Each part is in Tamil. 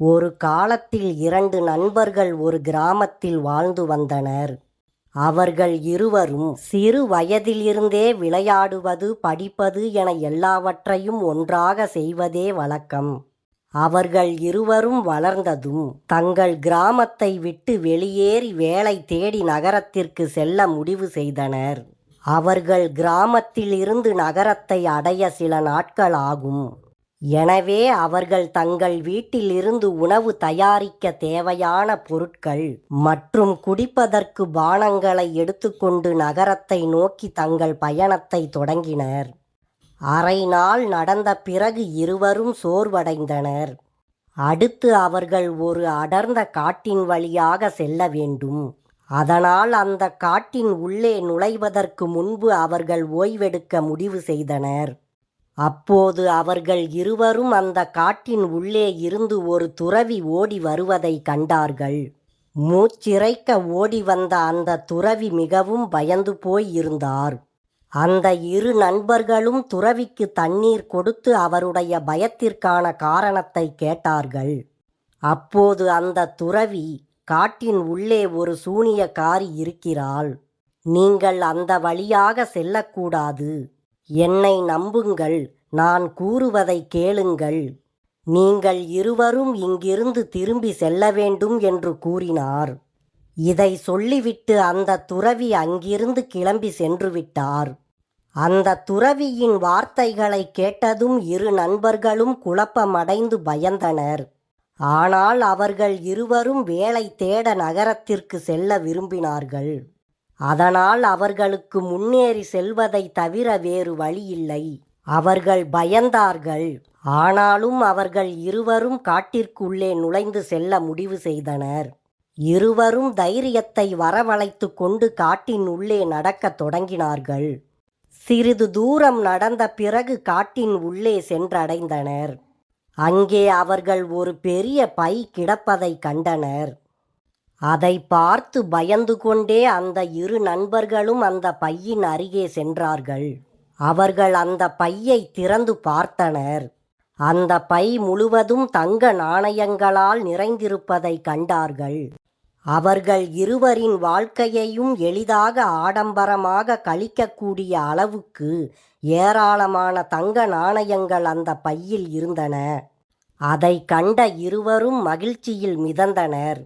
ஒரு காலத்தில் இரண்டு நண்பர்கள் ஒரு கிராமத்தில் வாழ்ந்து வந்தனர். அவர்கள் இருவரும் சிறு வயதிலிருந்தே விளையாடுவது படிப்பது என எல்லாவற்றையும் ஒன்றாக செய்வதே வழக்கம். அவர்கள் இருவரும் வளர்ந்ததும் தங்கள் கிராமத்தை விட்டு வெளியேறி வேலை தேடி நகரத்திற்கு செல்ல முடிவு செய்தனர். அவர்கள் கிராமத்தில் இருந்து நகரத்தை அடைய சில நாட்கள் ஆகும். எனவே அவர்கள் தங்கள் வீட்டிலிருந்து உணவு தயாரிக்க தேவையான பொருட்கள் மற்றும் குடிப்பதற்கு பானங்களை எடுத்துக்கொண்டு நகரத்தை நோக்கி தங்கள் பயணத்தை தொடங்கினர். அரை நாள் நடந்த பிறகு இருவரும் சோர்வடைந்தனர். அடுத்து அவர்கள் ஒரு அடர்ந்த காட்டின் வழியாக செல்ல வேண்டும். அதனால் அந்த காட்டின் உள்ளே நுழைவதற்கு முன்பு அவர்கள் ஓய்வெடுக்க முடிவு செய்தனர். அப்போது அவர்கள் இருவரும் அந்த காட்டின் உள்ளே இருந்து ஒரு துறவி ஓடி வருவதை கண்டார்கள். மூச்சிறைக்க ஓடி வந்த அந்த துறவி மிகவும் பயந்து போய் இருந்தார். அந்த இரு நண்பர்களும் துறவிக்கு தண்ணீர் கொடுத்து அவருடைய பயத்திற்கான காரணத்தை கேட்டார்கள். அப்போது அந்த துறவி காட்டின் உள்ளே ஒரு சூனியக்காரி இருக்கிறாள். நீங்கள் அந்த வழியாக செல்லக்கூடாது. என்னை நம்புங்கள் நான் கூறுவதை கேளுங்கள். நீங்கள் இருவரும் இங்கிருந்து திரும்பி செல்ல வேண்டும் என்று கூறினார். இதை சொல்லிவிட்டு அந்த துறவி அங்கிருந்து கிளம்பி சென்று விட்டார் அந்த துறவியின் வார்த்தைகளை கேட்டதும் இரு நண்பர்களும் குழப்பமடைந்து பயந்தனர். ஆனால் அவர்கள் இருவரும் வேலை தேட நகரத்திற்கு செல்ல விரும்பினார்கள். அதனால் அவர்களுக்கு முன்னேறி செல்வதை தவிர வேறு வழியில்லை. அவர்கள் பயந்தார்கள். ஆனாலும் அவர்கள் இருவரும் காட்டிற்குள்ளே நுழைந்து செல்ல முடிவு செய்தனர். இருவரும் தைரியத்தை வரவழைத்து கொண்டு காட்டின் உள்ளே நடக்கத் தொடங்கினார்கள். சிறிது தூரம் நடந்த பிறகு காட்டின் உள்ளே சென்றடைந்தனர். அங்கே அவர்கள் ஒரு பெரிய பை கிடப்பதை கண்டனர். அதை பார்த்து பயந்து கொண்டே அந்த இரு நண்பர்களும் அந்த பையின் அருகே சென்றார்கள். அவர்கள் அந்த பையை திறந்து பார்த்தனர். அந்த பை முழுவதும் தங்க நாணயங்களால் நிறைந்திருப்பதை கண்டார்கள். அவர்கள் இருவரின் வாழ்க்கையையும் எளிதாக ஆடம்பரமாக கழிக்கக்கூடிய அளவுக்கு ஏராளமான தங்க நாணயங்கள் அந்த பையில் இருந்தன. அதை கண்ட இருவரும் மகிழ்ச்சியில் மிதந்தனர்.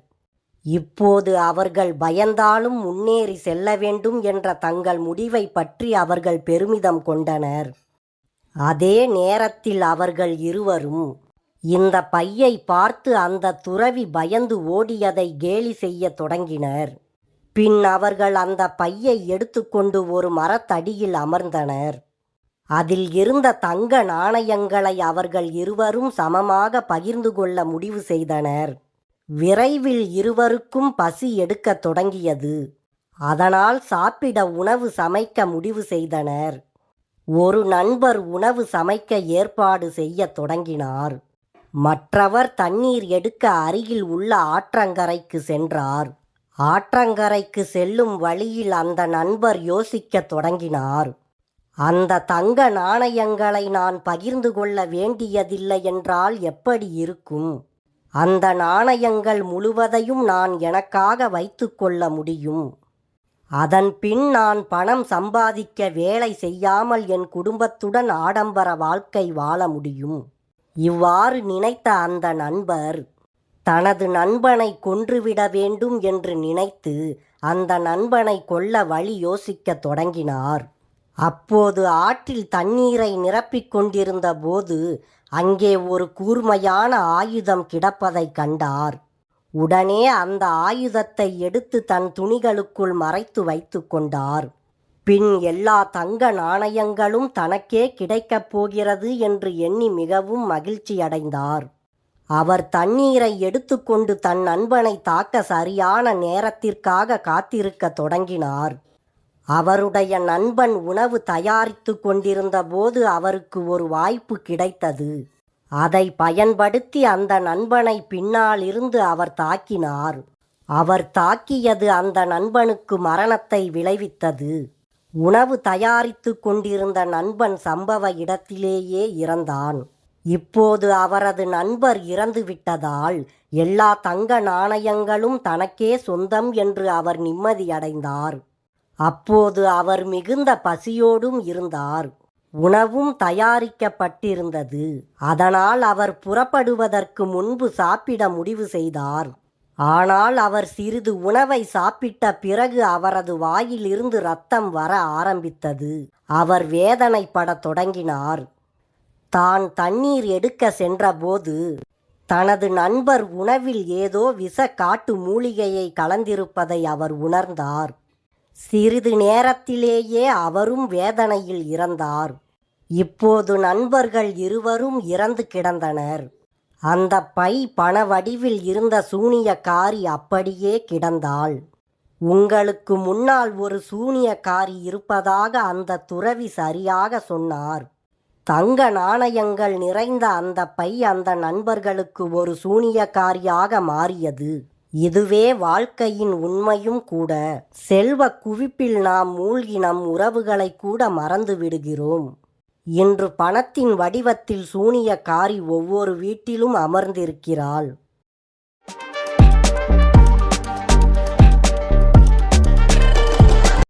இப்போது அவர்கள் பயந்தாலும் முன்னேறி செல்ல வேண்டும் என்ற தங்கள் முடிவை பற்றி அவர்கள் பெருமிதம் கொண்டனர். அதே நேரத்தில் அவர்கள் இருவரும் இந்த பையை பார்த்து அந்த துறவி பயந்து ஓடியதை கேலி செய்ய தொடங்கினர். பின் அவர்கள் அந்த பையை எடுத்துக்கொண்டு ஒரு மரத்தடியில் அமர்ந்தனர். அதில் இருந்த தங்க நாணயங்களை அவர்கள் இருவரும் சமமாக பகிர்ந்து கொள்ள முடிவு செய்தனர். விரைவில் இருவருக்கும் பசி எடுக்கத் தொடங்கியது. அதனால் சாப்பிட உணவு சமைக்க முடிவு செய்தனர். ஒரு நண்பர் உணவு சமைக்க ஏற்பாடு செய்யத் தொடங்கினார். மற்றவர் தண்ணீர் எடுக்க அருகில் உள்ள ஆற்றங்கரைக்கு சென்றார். ஆற்றங்கரைக்கு செல்லும் வழியில் அந்த நண்பர் யோசிக்கத் தொடங்கினார். அந்த தங்க நாணயங்களை நான் பகிர்ந்து கொள்ள வேண்டியதில்லை என்றால் எப்படி இருக்கும்? அந்த நாணயங்கள் முழுவதையும் நான் எனக்காக வைத்து கொள்ள முடியும். அதன் பின் நான் பணம் சம்பாதிக்க வேலை செய்யாமல் என் குடும்பத்துடன் ஆடம்பர வாழ்க்கை வாழ முடியும். இவ்வாறு நினைத்த அந்த நண்பர் தனது நண்பனை கொன்றுவிட வேண்டும் என்று நினைத்து அந்த நண்பனை கொல்ல வழி யோசிக்கத் தொடங்கினார். அப்போது ஆற்றில் தண்ணீரை நிரப்பிக் கொண்டிருந்த போது அங்கே ஒரு கூர்மையான ஆயுதம் கிடப்பதைக் கண்டார். உடனே அந்த ஆயுதத்தை எடுத்து தன் துணிகளுக்குள் மறைத்து வைத்து கொண்டார். பின் எல்லா தங்க நாணயங்களும் தனக்கே கிடைக்கப் போகிறது என்று எண்ணி மிகவும் மகிழ்ச்சியடைந்தார் அவர் தண்ணீரை எடுத்துக்கொண்டு தன் நண்பனை தாக்க சரியான நேரத்திற்காக காத்திருக்க தொடங்கினார். அவருடைய நண்பன் உணவு தயாரித்து கொண்டிருந்த போது அவருக்கு ஒரு வாய்ப்பு கிடைத்தது. அதை பயன்படுத்தி அந்த நண்பனை பின்னால் இருந்து அவர் தாக்கினார். அவர் தாக்கியது அந்த நண்பனுக்கு மரணத்தை விளைவித்தது. உணவு தயாரித்து கொண்டிருந்த நண்பன் சம்பவ இடத்திலேயே இறந்தான். இப்போது அவரது நண்பர் இறந்துவிட்டதால் எல்லா தங்க நாணயங்களும் தனக்கே சொந்தம் என்று அவர் நிம்மதியடைந்தார். அப்போது அவர் மிகுந்த பசியோடும் இருந்தார். உணவும் தயாரிக்கப்பட்டிருந்தது. அதனால் அவர் புறப்படுவதற்கு முன்பு சாப்பிட முடிவு செய்தார். ஆனால் அவர் சிறிது உணவை சாப்பிட்ட பிறகு அவரது வாயிலிருந்து ரத்தம் வர ஆரம்பித்தது. அவர் வேதனைப்படத் தொடங்கினார். தான் தண்ணீர் எடுக்க சென்றபோது தனது நண்பர் உணவில் ஏதோ விஷ காட்டு மூலிகையை கலந்திருப்பதை அவர் உணர்ந்தார். சிறிது நேரத்திலேயே அவரும் வேதனையில் இறந்தார். இப்போது நண்பர்கள் இருவரும் இறந்து கிடந்தனர். அந்த பை பண வடிவில் இருந்த சூனியக்காரி அப்படியே கிடந்தாள். உங்களுக்கு முன்னால் ஒரு சூனியக்காரி இருப்பதாக அந்த துறவி சரியாக சொன்னார். தங்க நாணயங்கள் நிறைந்த அந்த பை அந்த நண்பர்களுக்கு ஒரு சூனியக்காரியாக மாறியது. இதுவே வாழ்க்கையின் உண்மையும் கூட. செல்வ குவிப்பில் நாம் மூழ்கி நம் உறவுகளை கூட மறந்து விடுகிறோம். இன்று பணத்தின் வடிவத்தில் சூனியக்காரி ஒவ்வொரு வீட்டிலும் அமர்ந்திருக்கிறாள்.